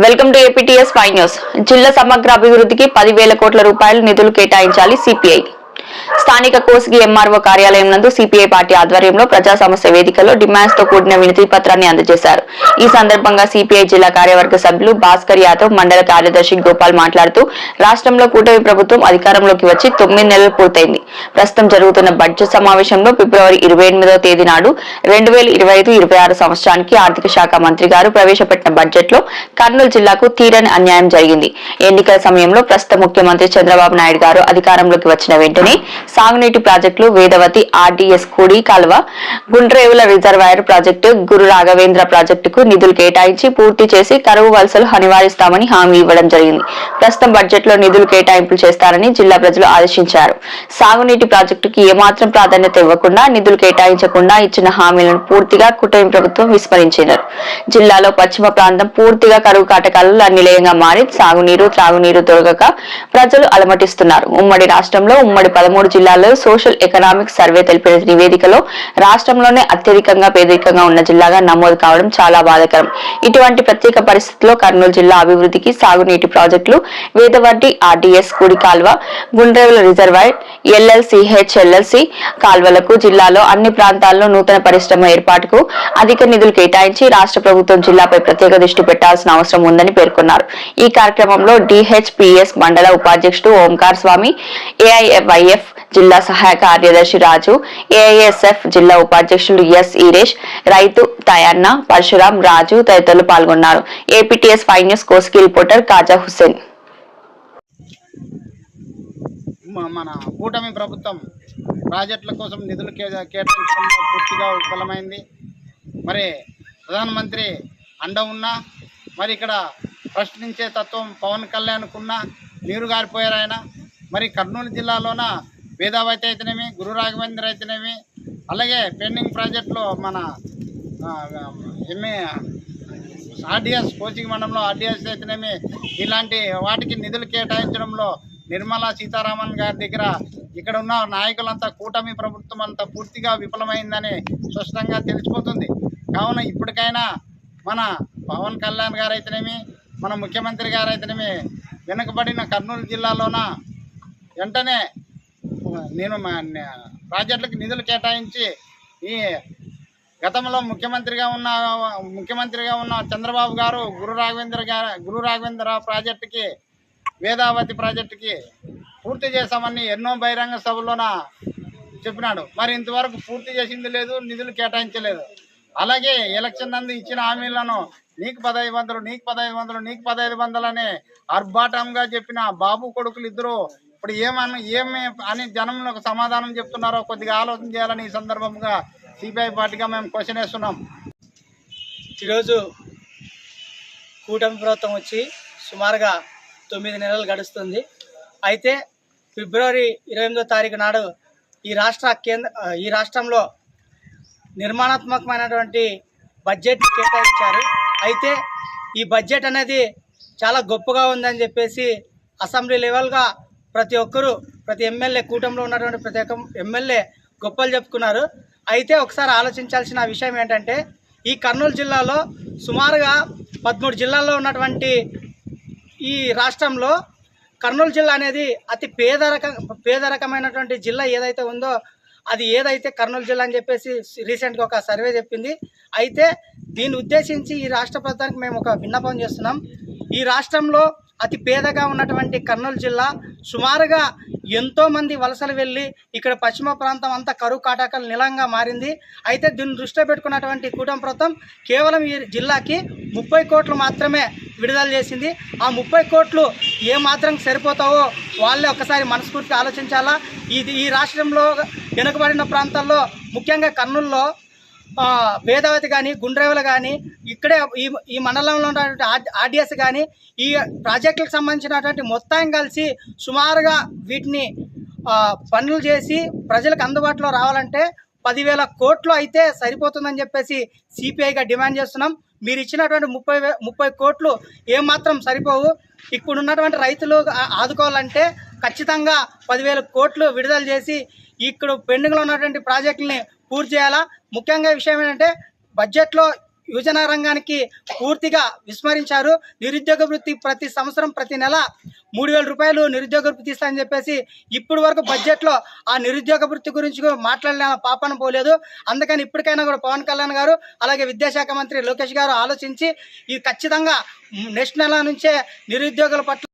Welcome to APTS five news. జిల్లా సమగ్ర అభివృద్ధికి పదివేల కోట్ల రూపాయలు నిధులు కేటాయించాలి సిపిఐ. స్థానిక కోసిగి ఎంఆర్ఓ కార్యాలయం నందు సిపిఐ పార్టీ ఆధ్వర్యంలో ప్రజా సమస్య వేదికలో డిమాండ్స్తో కూడిన వినతి పత్రాన్ని అందజేశారు. ఈ సందర్భంగా సిపిఐ జిల్లా కార్యవర్గ సభ్యులు భాస్కర్ యాదవ్ మండల కార్యదర్శి గోపాల్ మాట్లాడుతూ రాష్ట్రంలో కూటమి ప్రభుత్వం అధికారంలోకి వచ్చి తొమ్మిది నెలలు పూర్తయింది. ప్రస్తుతం జరుగుతున్న బడ్జెట్ సమావేశంలో ఫిబ్రవరి ఇరవై ఎనిమిదవ తేదీ నాడు రెండు వేల ఇరవై ఐదు ఇరవై ఆరు సంవత్సరానికి ఆర్థిక శాఖ మంత్రి గారు ప్రవేశపెట్టిన బడ్జెట్లో కర్నూలు జిల్లాకు తీరని అన్యాయం జరిగింది. ఎన్నికల సమయంలో ప్రస్తుత ముఖ్యమంత్రి చంద్రబాబు నాయుడు గారు అధికారంలోకి వచ్చిన వెంటనే సాగునీటి ప్రాజెక్టులు వేదవతి ఆర్డీఎస్ కుడి కాలువ గుండ్రేవుల రిజర్వాయర్ ప్రాజెక్టు గురు రాఘవేంద్ర ప్రాజెక్టుకు నిధులు కేటాయించి పూర్తి చేసి కరువు వలసలు అనివారిస్తామని హామీ ఇవ్వడం జరిగింది. ప్రస్తుతం బడ్జెట్లో నిధులు కేటాయింపులు చేస్తారని జిల్లా ప్రజలు ఆదేశించారు. సాగునీటి ప్రాజెక్టుకి ఏమాత్రం ప్రాధాన్యత ఇవ్వకుండా నిధులు కేటాయించకుండా ఇచ్చిన హామీలను పూర్తిగా కుటుంబ ప్రభుత్వం విస్మరించినారు జిల్లాలో పశ్చిమ ప్రాంతం పూర్తిగా కరువు కాటకాలలో నిలయంగా మారి సాగునీరు త్రాగునీరు దొరకక ప్రజలు అలమటిస్తున్నారు. ఉమ్మడి రాష్ట్రంలో ఉమ్మడి పదమూడు జిల్లాల్లో సోషల్ ఎకనామిక్ సర్వే తెలిపిన నివేదికలో రాష్ట్రంలోనే అత్యధికంగా పేదరికంగా ఉన్న జిల్లాగా నమోదు కావడం చాలా బాధాకరం. ఇటువంటి ప్రత్యేక పరిస్థితుల్లో కర్నూలు జిల్లా అభివృద్ధికి సాగునీటి ప్రాజెక్టులు వేదవడ్డి ఆర్డీఎస్ కుడి కాల్వ గుండ్రేవుల రిజర్వాయర్ ఎల్ఎల్సిహెచ్ ఎల్ఎల్సి కాల్వలకు జిల్లాలో అన్ని ప్రాంతాల్లో నూతన పరిశ్రమ ఏర్పాటుకు అధిక నిధులు కేటాయించి రాష్ట్ర ప్రభుత్వం జిల్లాపై ప్రత్యేక దృష్టి పెట్టాల్సిన అవసరం ఉందని పేర్కొన్నారు. ఈ కార్యక్రమంలో డిహెచ్పిఎస్ మండల ఉపాధ్యక్షుడు ఓంకార్ స్వామి ఏఐఎఫ్ జిల్లా సహాయ కార్యదర్శి రాజు ఏఐఎస్ఎఫ్ జిల్లా ఉపాధ్యక్షులు ఎస్ ఈరేష్ రైతు తయన్న పరశురాం రాజు తదితరులు పాల్గొన్నారు. APTS five news Kosigi reporter Kaja Hussain మన కూటమి ప్రభుత్వం ప్రాజెక్టుల కోసం నిధులు కేటాయించడంలో పూర్తిగా విఫలమైంది. మరి ప్రధానమంత్రి అండ ఉన్నా మరి ఇక్కడ ప్రశ్నించే తత్వం పవన్ కళ్యాణ్కున్న నీరు గారిపోయారు ఆయన. మరి కర్నూలు జిల్లాలోన వేదావతి అయితేనేమి గురు రాఘవేంద్ర అయితేనేమి అలాగే పెండింగ్ ప్రాజెక్టులో మన ఎంఏ ఆర్డిఎస్ కోచింగ్ మండలంలో ఆర్డిఎస్ అయితేనేమి ఇలాంటి వాటికి నిధులు కేటాయించడంలో నిర్మలా సీతారామన్ గారి దగ్గర ఇక్కడ ఉన్న నాయకులంతా కూటమి ప్రభుత్వం అంతా పూర్తిగా విఫలమైందని స్పష్టంగా తెలిసిపోతుంది. కావున ఇప్పటికైనా మన పవన్ కళ్యాణ్ గారు అయితేనేమి మన ముఖ్యమంత్రి గారు అయితేనేమి వెనుకబడిన కర్నూలు జిల్లాలోన వెంటనే నేను మా ప్రాజెక్టులకు నిధులు కేటాయించి ఈ గతంలో ముఖ్యమంత్రిగా ఉన్న ముఖ్యమంత్రిగా ఉన్న చంద్రబాబు గారు గురు రాఘవేంద్ర గారు గురు రాఘవేంద్ర ప్రాజెక్టుకి వేదావతి ప్రాజెక్టుకి పూర్తి చేశామని ఎన్నో బహిరంగ సభలోన చెప్పినాడు. మరి ఇంతవరకు పూర్తి చేసింది లేదు నిధులు కేటాయించలేదు. అలాగే ఎలక్షన్ నందు ఇచ్చిన హామీలను నీకు పదహైదు వందలు నీకు పదహైదు వందలు నీకు పదహైదు వందలు అని చెప్పిన బాబు కొడుకులు ఇద్దరు ఇప్పుడు ఏమన్నా ఏమి అని జనంలో సమాధానం చెప్తున్నారో కొద్దిగా ఆలోచన చేయాలని ఈ సందర్భంగా సిపిఐ పార్టీగా మేము క్వశ్చన్ వేస్తున్నాం. ఈరోజు కూటమి ప్రభుత్వం వచ్చి సుమారుగా తొమ్మిది నెలలు గడుస్తుంది. అయితే ఫిబ్రవరి ఇరవై ఎనిమిదో తారీఖు నాడు ఈ రాష్ట్ర కేంద్ర ఈ రాష్ట్రంలో నిర్మాణాత్మకమైనటువంటి బడ్జెట్ కేటాయించారు. అయితే ఈ బడ్జెట్ అనేది చాలా గొప్పగా ఉందని చెప్పేసి అసెంబ్లీ లెవెల్గా ప్రతి ఒక్కరూ ప్రతి ఎమ్మెల్యే కూటమిలో ఉన్నటువంటి ప్రతి ఒక్క ఎమ్మెల్యే గొప్పలు చెప్పుకున్నారు. అయితే ఒకసారి ఆలోచించాల్సిన విషయం ఏంటంటే ఈ కర్నూలు జిల్లాలో సుమారుగా పదమూడు జిల్లాల్లో ఉన్నటువంటి ఈ రాష్ట్రంలో కర్నూలు జిల్లా అనేది అతి పేదరక పేదరకమైనటువంటి జిల్లా ఏదైతే ఉందో అది ఏదైతే కర్నూలు జిల్లా అని చెప్పేసి రీసెంట్గా ఒక సర్వే చెప్పింది. అయితే దీన్ని ఉద్దేశించి ఈ రాష్ట్ర ప్రభుత్వానికి మేము ఒక విన్నపం చేస్తున్నాం. ఈ రాష్ట్రంలో అతి పేదగా ఉన్నటువంటి కర్నూలు జిల్లా సుమారుగా ఎంతోమంది వలసలు వెళ్ళి ఇక్కడ పశ్చిమ ప్రాంతం అంతా కరువు కాటాకలు నిలంగా మారింది. అయితే దీన్ని దృష్టిలో పెట్టుకున్నటువంటి కూటమి ప్రభుత్వం కేవలం ఈ జిల్లాకి ముప్పై కోట్లు మాత్రమే విడుదల చేసింది. ఆ ముప్పై కోట్లు ఏ మాత్రం సరిపోతావో వాళ్ళే ఒకసారి మనస్ఫూర్తిగా ఆలోచించాలా? ఇది ఈ రాష్ట్రంలో వెనుకబడిన ప్రాంతాల్లో ముఖ్యంగా కర్నూలులో వేదవతి కానీ గుండ్రేవులు కానీ ఇక్కడే ఈ ఈ మండలంలో ఉన్నటువంటి ఆర్డిఎస్ కానీ ఈ ప్రాజెక్టులకు సంబంధించినటువంటి మొత్తం కలిసి సుమారుగా వీటిని పనులు చేసి ప్రజలకు అందుబాటులో రావాలంటే పదివేల కోట్లు అయితే సరిపోతుందని చెప్పేసి సిపిఐగా డిమాండ్ చేస్తున్నాం. మీరు ఇచ్చినటువంటి ముప్పై ముప్పై కోట్లు ఏమాత్రం సరిపోవు. ఇప్పుడు ఉన్నటువంటి రైతులు ఆదుకోవాలంటే ఖచ్చితంగా పదివేల కోట్లు విడుదల చేసి ఇక్కడ పెండింగ్లో ఉన్నటువంటి ప్రాజెక్టుల్ని పూర్తి చేయాలా? ముఖ్యంగా విషయం ఏంటంటే బడ్జెట్లో యువజన రంగానికి పూర్తిగా విస్మరించారు. నిరుద్యోగ వృత్తి ప్రతి సంవత్సరం ప్రతి నెల మూడు వేల రూపాయలు నిరుద్యోగ వృత్తి ఇస్తాయని చెప్పేసి ఇప్పటి వరకు బడ్జెట్లో ఆ నిరుద్యోగ వృత్తి గురించి కూడా మాట్లాడిన పాపన పోలేదు. అందుకని ఇప్పటికైనా కూడా పవన్ కళ్యాణ్ గారు అలాగే విద్యాశాఖ మంత్రి లోకేష్ గారు ఆలోచించి ఇది ఖచ్చితంగా నెక్స్ట్ నెల నుంచే నిరుద్యోగుల పట్ల